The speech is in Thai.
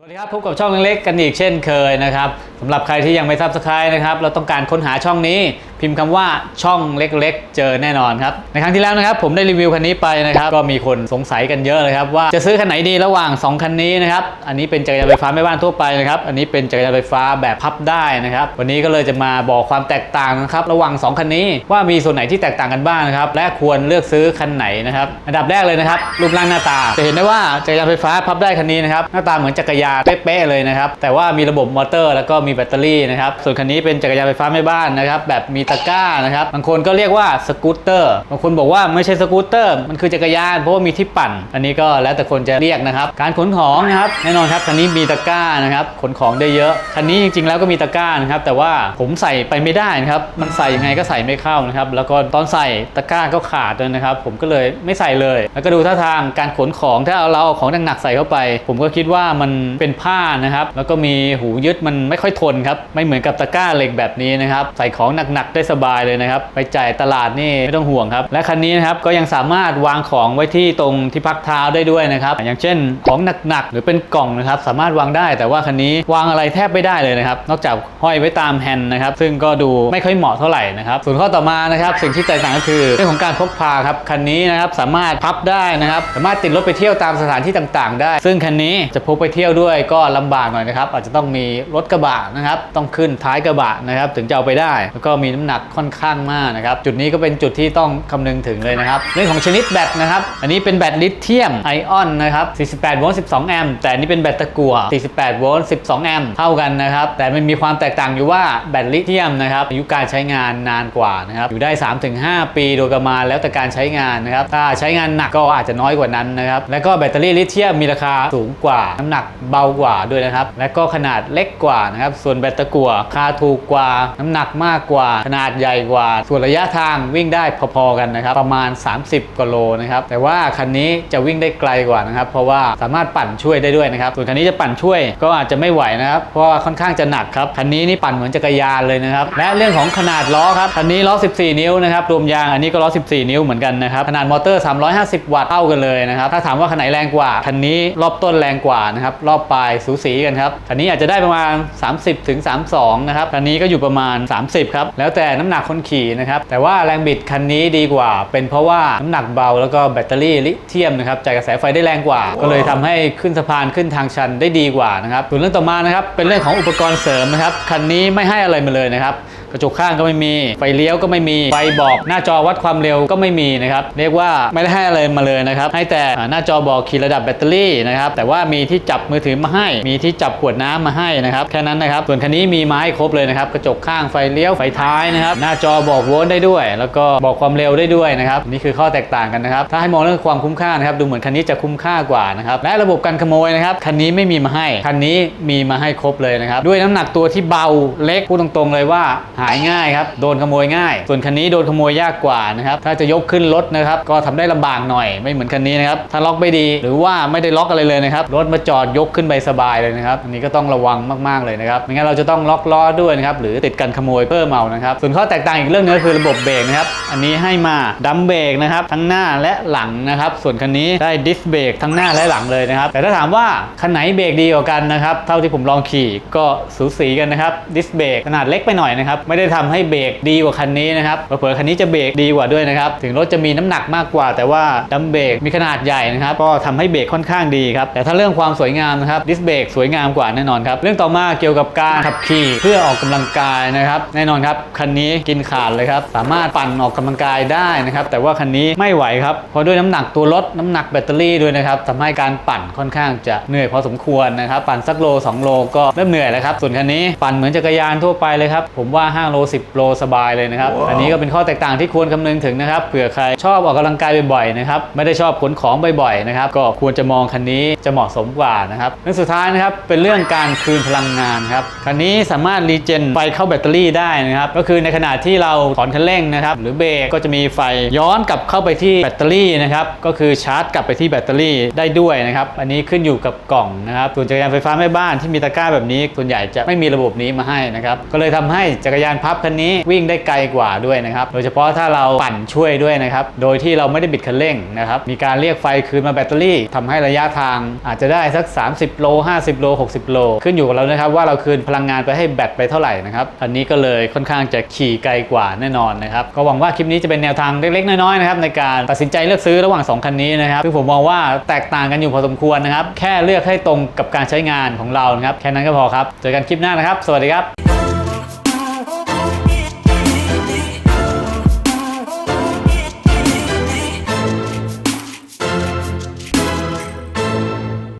สวัสดีครับพบกับช่องเล็กๆกันอีกเช่นเคยนะครับสำหรับใครที่ยังไม่ซับสไครต์นะครับ เราต้องการค้นหาช่องนี้ พิมพ์คำว่าช่องเล็กๆ เจอแน่นอนครับ ในครั้งที่แล้วนะครับ ผมได้รีวิวคันนี้ไปนะครับ ก็มีคนสงสัยกันเยอะเลยครับว่าจะซื้อคันไหนดีระหว่าง 2 คันนี้นะครับ อันนี้เป็นจักรยานไฟฟ้าแม่บ้านทั่วไปนะครับ อันนี้เป็นจักรยานไฟฟ้าแบบพับได้นะครับ วันนี้ก็เลยจะมาบอกความแตกต่างนะครับระหว่าง 2 คันนี้ว่ามีส่วนไหนที่แตกต่างกันบ้างนะครับ และควรเลือกซื้อคันไหนนะครับ อันดับแรกเลยนะครับรูปร่างหน้าตา จะเห็นได้ว่าจักรยานไฟฟ้าพับได้คันนี้นะครับหน้าตาเหมือนจักรยานเป๊ะๆเลยนะครับแต่ว่ามีระบบมอเตอร์แล้วก็มีแบตเตอรี่นะครับ ส่วนคันนี้เป็นจักรยานไฟฟ้าแม่บ้านนะครับแบบมีตะกร้านะครับบางคนก็เรียกว่าสกูตเตอร์บางคนบอกว่าไม่ใช่สกูตเตอร์มันคือจักรยานเพราะว่ามีที่ปั่น อันนี้ก็แล้วแต่คนจะเรียกนะครับ การขนของนะครับแน่นอนครับคันนี้มีตะกร้านะครับขนของได้เยอะคันนี้จริง ๆ แล้วก็มีตะกร้านะครับแต่ว่าผมใส่ไปไม่ได้นะครับมันใส่ยังไงก็ใส่ไม่เข้านะครับแล้วก็ตอนใส่ตะกร้าก็ขาดเลยนะครับ ผมก็เลยไม่ใส่เลย แล้วก็ดูท่าทางการขนของถ้าเอาเราเอาของหนักๆใส่เข้าไป ผมก็คิดว่ามันเป็นผ้านะครับ แล้วก็มีหูยึดมันไม่ค่อยทนครับไม่เหมือนกับตะกร้าเหล็กแบบนี้นะครับใส่ของหนักๆได้สบายเลยนะครับไปจ่ายตลาดนี่ไม่ต้องห่วงครับและคันนี้นะครับก็ยังสามารถวางของไว้ที่ตรงที่พักเท้าได้ด้วยนะครับอย่างเช่น ของหนักๆหรือเป็นกล่องนะครับสามารถวางได้ แต่ว่าคันนี้วางอะไรแทบไม่ได้เลยนะครับนอกจากห้อยไว้ตามแฮนด์นะครับซึ่งก็ดูไม่ค่อยเหมาะเท่าไหร่นะครับส่วนข้อต่อมานะครับสิ่งที่แตกต่างก็คือเรื่องของการพกพาครับคันนี้นะครับสามารถพับได้นะครับสามารถติดรถไปเที่ยวตามสถานที่ต่างๆ ได้ ซึ่งคันนี้จะพกไปเที่ยวด้วยก็ลำบากหน่อยนะครับอาจจะต้องมีรถกระบะนะครับต้องขึ้นท้ายกระบะนะครับถึงจะเอาไปได้ แล้วก็มีน้ำหนักค่อนข้างมากนะครับจุดนี้ก็เป็นจุดที่ต้องคำนึงถึงเลยนะครับเรื่องของชนิดแบตนะครับอันนี้เป็นแบตลิเธียมไอออนนะครับ48โวลต์12 แอมป์แต่นนี้เป็นแบตตะกั่ว48โวลต์12 แอมป์เท่ากันนะครับแต่มันมีความแตกต่างอยู่ว่าแบตลิเธียมนะครับอายุการใช้งานนานกว่านะครับอยู่ได้ 3-5 ปีโดยประมาณแล้วแต่การใช้งานนะครับถ้าใช้งานหนักก็อาจจะน้อยกว่านั้นนะครับแล้วก็แบตเตอรี่ลิเธียมมีราคาสูงกว่าน้ำหนักเบากว่าด้วยนะครับและก็ขนาดเล็กกว่านะครับส่วนแบตตะกั่วคาถูกกว่า น้ำหนักมากกว่า ขนาดใหญ่กว่า ส่วนระยะทางวิ่งได้พอๆกันนะครับ ประมาณ 30กิโลนะครับ แต่ว่าคันนี้จะวิ่งได้ไกลกว่านะครับ เพราะว่าสามารถปั่นช่วยได้ด้วยนะครับ ส่วนคันนี้จะปั่นช่วยก็อาจจะไม่ไหวนะครับ เพราะว่าค่อนข้างจะหนักครับ คันนี้นี่ปั่นเหมือนจักรยานเลยนะครับ และเรื่องของขนาดล้อครับ คันนี้ล้อ 14 นิ้วนะครับ รวมยางอันนี้ก็ล้อ 14 นิ้วเหมือนกันนะครับ ขนาดมอเตอร์ 350 วัตต์เท่ากันเลยนะครับ ถ้าถามว่าคันไหนแรงกว่า คันนี้รอบต้นแรงกว่านะครับ รอบปลายสูสีกันครับ คันนี้อาจจะได้ประมาณ 30ถึง32 นะครับ คันนี้ก็อยู่ประมาณ 30 ครับ แล้วแต่น้ำหนักคนขี่นะครับ แต่ว่าแรงบิดคันนี้ดีกว่า เป็นเพราะว่าน้ำหนักเบาแล้วก็แบตเตอรี่ลิเธียมนะครับจ่ายกระแสไฟได้แรงกว่า ก็เลยทำให้ขึ้นสะพานขึ้นทางชันได้ดีกว่านะครับส่วนเรื่องต่อมานะครับเป็นเรื่องของอุปกรณ์เสริมนะครับคันนี้ไม่ให้อะไรมาเลยนะครับ กระจกข้างก็ไม่มี ไฟเลี้ยวก็ไม่มี ไฟบอกหน้าจอวัดความเร็วก็ไม่มีนะครับ เรียกว่าไม่ได้ให้อะไรมาเลยนะครับ ให้แต่หน้าจอบอกขีดระดับแบตเตอรี่นะครับ แต่ว่ามีที่จับมือถือมาให้ มีที่จับขวดน้ำมาให้นะครับ แค่นั้นนะครับ ส่วนคันนี้มีมาให้ครบเลยนะครับ กระจกข้าง ไฟเลี้ยว ไฟท้ายนะครับ หน้าจอบอกโวลต์ได้ด้วย แล้วก็บอกความเร็วได้ด้วยนะครับ นี่คือข้อแตกต่างกันนะครับ ถ้าให้มองเรื่องความคุ้มค่านะครับ ดูเหมือนคันนี้จะคุ้มค่ากว่านะครับ และระบบการขโมยนะครับ คันนี้ไม่มีมาให้ คันนี้มีมาให้ครบเลยนะครับ ด้วยน้ำหนักตัวที่เบา เล็ก พูดตรงๆเลยว่าหายง่ายครับโดนขโมยง่าย ส่วนคันนี้โดนขโมยยากกว่านะครับถ้าจะยกขึ้นรถนะครับก็ทำได้ลำบากหน่อยไม่เหมือนคันนี้นะครับถ้าล็อกไม่ดีหรือว่าไม่ได้ล็อกอะไรเลยนะครับรถมาจอดยกขึ้นไปสบายเลยนะครับอันนี้ก็ต้องระวังมากๆเลยนะครับไม่งั้นเราจะต้องล็อกล้อด้วยนะครับหรือติดกันขโมยเพิ่มเอานะครับส่วนข้อแตกต่างอีกเรื่องนึงก็คือระบบเบรกนะครับอันนี้ให้มาดัมเบรกนะครับทั้งหน้าและหลังนะครับส่วนคันนี้ได้ดิสเบรกทั้งหน้าและหลังเลยนะครับแต่ถ้าถามว่าคันไหนเบรกดีกว่ากันนะครับเท่าที่ผมลองขี่ก็สูสีกันนะครับดิสเบรกขนาดเล็กไปหน่อยนะครับไม่ได้ทำให้เบรกดีกว่าคันนี้นะครับเผลอคันนี้จะเบรกดีกว่าด้วยนะครับถึงรถจะมีน้ำหนักมากกว่า แต่ว่าดัมเบรกมีขนาดใหญ่นะครับก็ทำให้เบรกค่อนข้างดีครับแต่ถ้าเรื่องความสวยงามนะครับดิสเบรกสวยงามกว่าแน่นอนครับเรื่องต่อมาเกี่ยวกับการขับขี่เพื่อออกกำลังกายนะครับแน่นอนครับคันนี้กินขาดเลยครับสามารถปั่นออกกำลังกายได้นะครับแต่ว่าคันนี้ไม่ไหวครับเพราะด้วยน้ำหนักตัวรถน้ำหนักแบตเตอรี่ด้วยนะครับทำให้การปั่นค่อนข้างจะเหนื่อยพอสมควรนะครับปั่นสักโล2โลก็เริ่มเหนื่อยแล้วครับส่วนคันนี้ปั่นเหมือนจักรยานทั่วไปเลยครับผมว่า5 โล 10 โลสบายเลยนะครับอันนี้ก็เป็นข้อแตกต่างที่ควรคำนึงถึงนะครับเผื่อใครชอบออกกำลังกายบ่อยๆนะครับไม่ได้ชอบขนของบ่อยๆนะครับก็ควรจะมองคันนี้จะเหมาะสมกว่านะครับเรื่องสุดท้ายนะครับเป็นเรื่องการคืนพลังงานครับคันนี้สามารถรีเจนไฟเข้าแบตเตอรี่ได้นะครับก็คือในขณะที่เราถอนคันเร่งนะครับหรือเบรกก็จะมีไฟย้อนกลับเข้าไปที่แบตเตอรี่นะครับก็คือชาร์จกลับไปที่แบตเตอรี่ได้ด้วยนะครับอันนี้ขึ้นอยู่กับกล่องนะครับส่วนจักรยานไฟฟ้าแม่บ้านที่มีตะกร้าแบบนี้ส่วนใหญ่จะไม่มีระบบนี้มาให้นะครับก็เลยทำให้จักรยานการพับคันนี้วิ่งได้ไกลกว่าด้วยนะครับ โดยเฉพาะถ้าเราปั่นช่วยด้วยนะครับ โดยที่เราไม่ได้บิดคันเร่งนะครับ มีการเรียกไฟคืนมาแบตเตอรี่ทำให้ระยะทางอาจจะได้สัก 30 โล 50 โล 60 โล ขึ้นอยู่กับเรานะครับว่าเราคืนพลังงานไปให้แบตไปเท่าไหร่นะครับ อันนี้ก็เลยค่อนข้างจะขี่ไกลกว่าแน่นอนนะครับ ก็หวังว่าคลิปนี้จะเป็นแนวทางเล็กๆ น้อยๆนะครับในการตัดสินใจเลือกซื้อระหว่าง 2 คันนี้นะครับซึ่งผมมองว่าแตกต่างกันอยู่พอสมควรนะครับ แค่เลือกให้ตรงกับการใช้งานของเรานะครับ แค่นั้นก็พอครับ เจอกันคลิปหน้านะครับ สวัสดีครับ